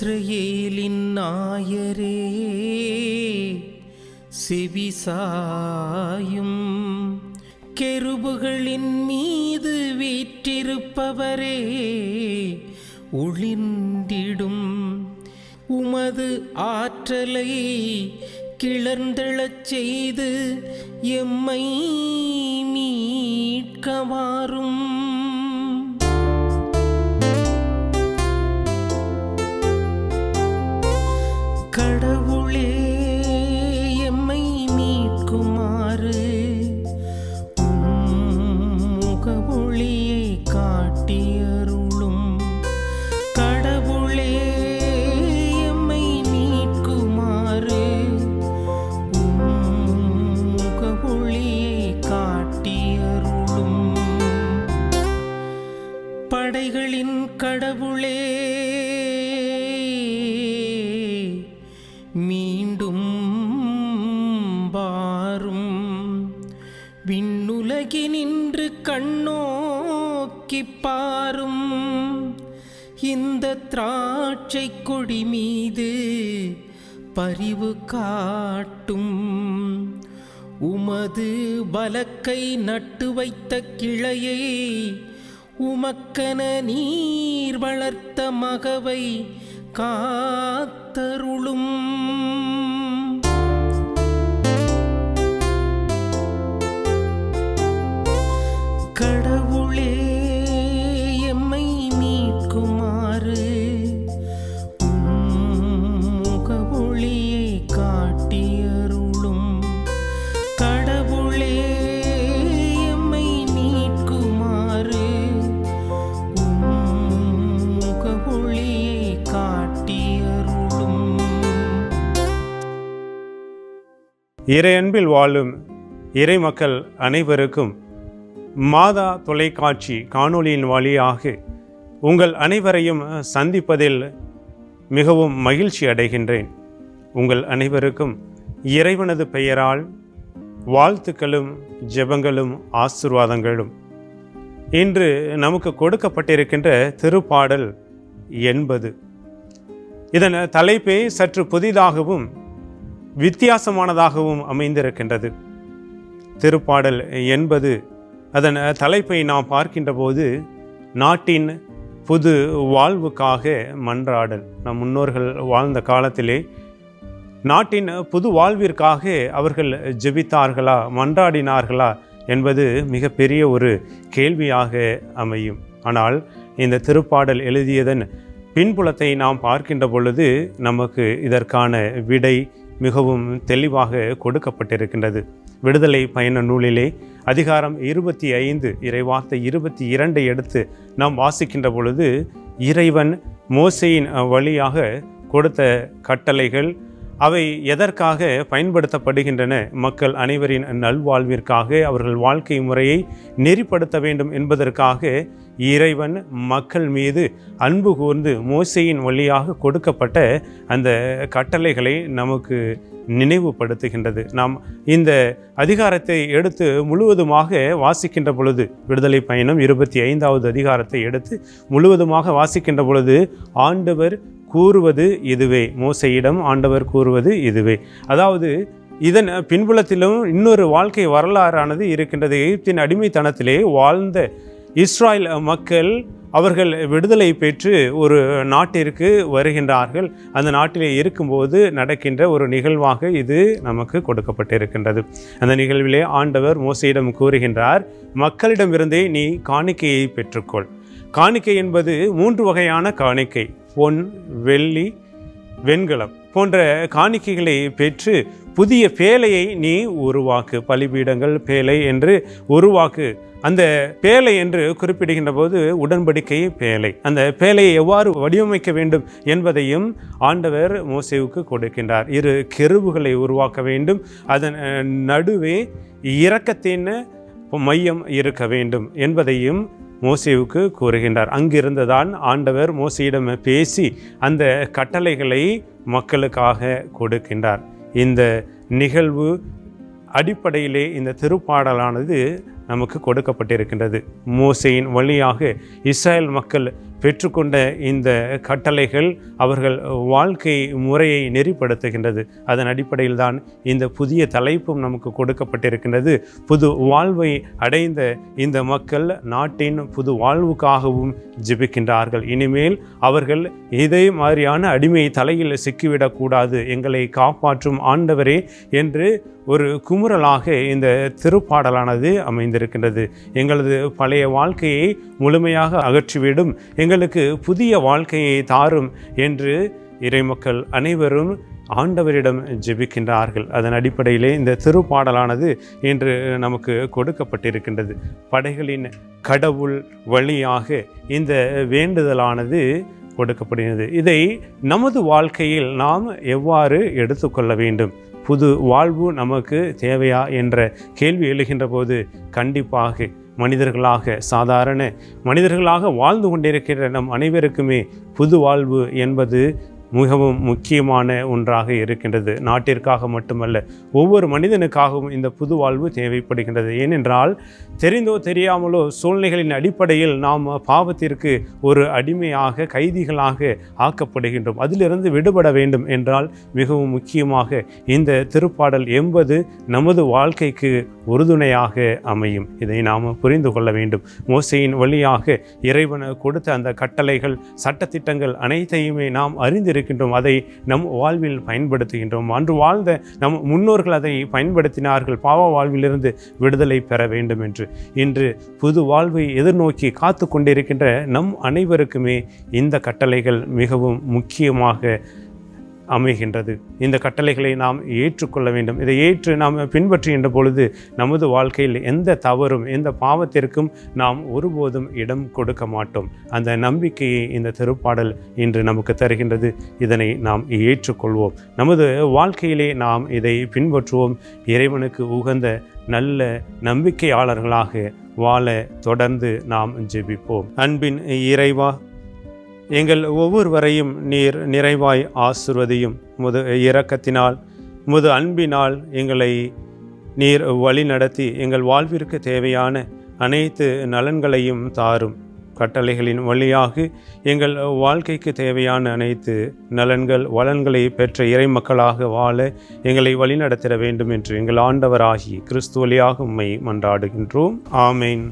இஸ்ரேலின் நாயரே செவிசாயும் கெருபுகளின் மீது வீற்றிருப்பவரே ஒளிந்திடும் உமது ஆற்றலை கிளர்ந்தெழச் செய்து எம்மை மீட்கவாரும். கண்ணோக்கி பாரும் இந்த திராட்சை கொடி மீது பரிவு காட்டும். உமது வலக்கை நட்டு வைத்த கிளையை உமக்கன நீர் வளர்த்த மகவை காத்தருளும். இறையன்பில் வாழும் இறை மக்கள் அனைவருக்கும் மாதா தொலைக்காட்சி காணொளியின் வழியாக உங்கள் அனைவரையும் சந்திப்பதில் மிகவும் மகிழ்ச்சி அடைகின்றேன். உங்கள் அனைவருக்கும் இறைவனது பெயரால் வாழ்த்துக்களும் ஜெபங்களும் ஆசிர்வாதங்களும். இன்று நமக்கு கொடுக்கப்பட்டிருக்கின்ற திருப்பாடல் எண்பது. இதன் தலைப்பே சற்று புதிதாகவும் வித்தியாசமானதாகவும் அமைந்திருக்கின்றது. திருப்பாடல் என்பது அதன் தலைப்பை நாம் பார்க்கின்ற போது நாட்டின் புது வாழ்வுக்காக மன்றாடல். நம் முன்னோர்கள் வாழ்ந்த காலத்திலே நாட்டின் புது வாழ்விற்காக அவர்கள் ஜெபித்தார்களா மன்றாடினார்களா என்பது மிகப்பெரிய ஒரு கேள்வியாக அமையும். ஆனால் இந்த திருப்பாடல் எழுதியதன் பின்புலத்தை நாம் பார்க்கின்ற பொழுது நமக்கு இதற்கான விடை மிகவும் தெளிவாக கொடுக்கப்பட்டிருக்கின்றது. விடுதலை பயண நூலிலே அதிகாரம் இருபத்தி ஐந்து இறைவார்த்தை இருபத்தி இரண்டை எடுத்து நாம் வாசிக்கின்ற பொழுது இறைவன் மோசையின் வழியாக கொடுத்த கட்டளைகள் அவை எதற்காக பயன்படுத்தப்படுகின்றன? மக்கள் அனைவரின் நல்வாழ்விற்காக அவர்கள் வாழ்க்கை முறையை நெறிப்படுத்த வேண்டும் என்பதற்காக இறைவன் மக்கள் மீது அன்பு கூர்ந்து மோசையின் வழியாக கொடுக்கப்பட்ட அந்த கட்டளைகளை நமக்கு நினைவுபடுத்துகின்றது. நாம் இந்த அதிகாரத்தை எடுத்து முழுவதுமாக வாசிக்கின்ற பொழுது விடுதலை பயணம் இருபத்தி ஐந்தாவது அதிகாரத்தை எடுத்து முழுவதுமாக வாசிக்கின்ற பொழுது ஆண்டவர் கூறுவது இதுவே. மோசையிடம் ஆண்டவர் கூறுவது இதுவே. அதாவது இதன் பின்புலத்திலும் இன்னொரு வாழ்க்கை வரலாறானது இருக்கின்றது. எகிப்தின் அடிமைத்தனத்திலே வாழ்ந்த இஸ்ராயல் மக்கள் அவர்கள் விடுதலை பெற்று ஒரு நாட்டிற்கு வருகின்றார்கள். அந்த நாட்டிலே இருக்கும்போது நடக்கின்ற ஒரு நிகழ்வாக இது நமக்கு கொடுக்கப்பட்டிருக்கின்றது. அந்த நிகழ்விலே ஆண்டவர் மோசையிடம் கூறுகின்றார் மக்களிடமிருந்தே நீ காணிக்கையை பெற்றுக்கொள். காணிக்கை என்பது மூன்று வகையான காணிக்கை. பொன் வெள்ளி வெண்கலம் போன்ற காணிக்கைகளை பெற்று புதிய பேலையை நீ உருவாக்கு. பலிபீடங்கள் பேலை என்று உருவாக்கு. அந்த பேழை என்று குறிப்பிடுகின்ற போது உடன்படிக்கை பேலை அந்த பேலையை எவ்வாறு வடிவமைக்க வேண்டும் என்பதையும் ஆண்டவர் மோசேவுக்கு கொடுக்கின்றார். இரு கெருவுகளை உருவாக்க வேண்டும். அதன் நடுவே இரக்கத்தின் மையம் இருக்க வேண்டும் என்பதையும் மோசேவுக்கு கூறுகின்றார். அங்கிருந்துதான் ஆண்டவர் மோசையிடம் பேசி அந்த கட்டளைகளை மக்களுக்காக கொடுக்கின்றார். இந்த நிகழ்வு அடிப்படையிலே இந்த திருப்பாடலானது நமக்கு கொடுக்கப்பட்டிருக்கின்றது. மோசையின் வழியாக இஸ்ரேல் மக்கள் பெற்றுக்கொண்ட இந்த கட்டளைகள் அவர்கள் வாழ்க்கை முறையை நெறிப்படுத்துகின்றது. அதன் அடிப்படையில் தான் இந்த புதிய தலைப்பும் நமக்கு கொடுக்கப்பட்டிருக்கின்றது. புது வாழ்வை அடைந்த இந்த மக்கள் நாட்டின் புது வாழ்வுக்காகவும் ஜெபிக்கின்றார்கள். இனிமேல் அவர்கள் இதே மாதிரியான அடிமை தலையில் சிக்கிவிடக்கூடாது. எங்களை காப்பாற்றும் ஆண்டவரே என்று ஒரு குமுறலாக இந்த திருப்பாடலானது அமைந்திருக்கின்றது. எங்களது பழைய வாழ்க்கையை முழுமையாக அகற்றிவிடும். எங்களுக்கு புதிய வாழ்க்கையை தாரும் என்று இறைமக்கள் அனைவரும் ஆண்டவரிடம் ஜெபிக்கின்றார்கள். அதன் அடிப்படையிலே இந்த திருப்பாடலானது இன்று நமக்கு கொடுக்கப்பட்டிருக்கின்றது. படைகளின் கடவுள் வழியாக இந்த வேண்டுதலானது கொடுக்கப்படுகிறது. இதை நமது வாழ்க்கையில் நாம் எவ்வாறு எடுத்துக்கொள்ள வேண்டும்? புது வாழ்வு நமக்கு தேவையா என்ற கேள்வி எழுகின்ற போது கண்டிப்பாக மனிதர்களாக சாதாரண மனிதர்களாக வாழ்ந்து கொண்டிருக்கிற நம் அனைவருக்குமே புது வாழ்வு என்பது மிகவும் முக்கியமான ஒன்றாக இருக்கின்றது. நாட்டிற்காக மட்டுமல்ல ஒவ்வொரு மனிதனுக்காகவும் இந்த புது வாழ்வு தேவைப்படுகின்றது. ஏனென்றால் தெரிந்தோ தெரியாமலோ சூழ்நிலைகளின் அடிப்படையில் நாம் பாவத்திற்கு ஒரு அடிமையாக கைதிகளாக ஆக்கப்படுகின்றோம். அதிலிருந்து விடுபட வேண்டும் என்றால் மிகவும் முக்கியமாக இந்த திருப்பாடல் என்பது நமது வாழ்க்கைக்கு உறுதுணையாக அமையும். இதை நாம் புரிந்து கொள்ள வேண்டும். மோசையின் வழியாக இறைவன் கொடுத்த அந்த கட்டளைகள் சட்டத்திட்டங்கள் அனைத்தையுமே நாம் அறிந்திருக்கின்றோம் அதை நம் வாழ்வில் பயன்படுத்துகின்றோம். அன்று வாழ்ந்த நம் முன்னோர்கள் அதை பயன்படுத்தினார்கள். பாவ வாழ்விலிருந்து விடுதலை பெற வேண்டும் என்று இன்று புது வாழ்வை எதிர்நோக்கி காத்து கொண்டிருக்கின்ற நம் அனைவருக்குமே இந்த கட்டளைகள் மிகவும் முக்கியமாக அமைகின்றது. இந்த கட்டளைகளை நாம் ஏற்றுக்கொள்ள வேண்டும். இதை ஏற்று நாம் பின்பற்றுகின்ற பொழுது நமது வாழ்க்கையில் எந்த தவறும் எந்த பாவத்திற்கும் நாம் ஒருபோதும் இடம் கொடுக்க மாட்டோம். அந்த நம்பிக்கையை இந்த திருப்பாடல் இன்று நமக்கு தருகின்றது. இதனை நாம் ஏற்றுக்கொள்வோம். நமது வாழ்க்கையிலே நாம் இதை பின்பற்றுவோம். இறைவனுக்கு உகந்த நல்ல நம்பிக்கையாளர்களாக வாழ தொடர்ந்து நாம் ஜெபிப்போம். அன்பின் இறைவா எங்கள் ஒவ்வொருவரையும் நீர் நிறைவாய் ஆசிர்வதியும். முது இரக்கத்தினால் முது அன்பினால் எங்களை நீர் வழி நடத்தி எங்கள் வாழ்விற்கு தேவையான அனைத்து நலன்களையும் தாரும். கட்டளைகளின் வழியாக எங்கள் வாழ்க்கைக்கு தேவையான அனைத்து நலன்கள் வளன்களை பெற்ற இறை மக்களாக வாழ எங்களை வழிநடத்திட வேண்டும் என்று எங்கள் ஆண்டவராகி கிறிஸ்து வழியாக உம்மை மன்றாடுகின்றோம். ஆமேன்.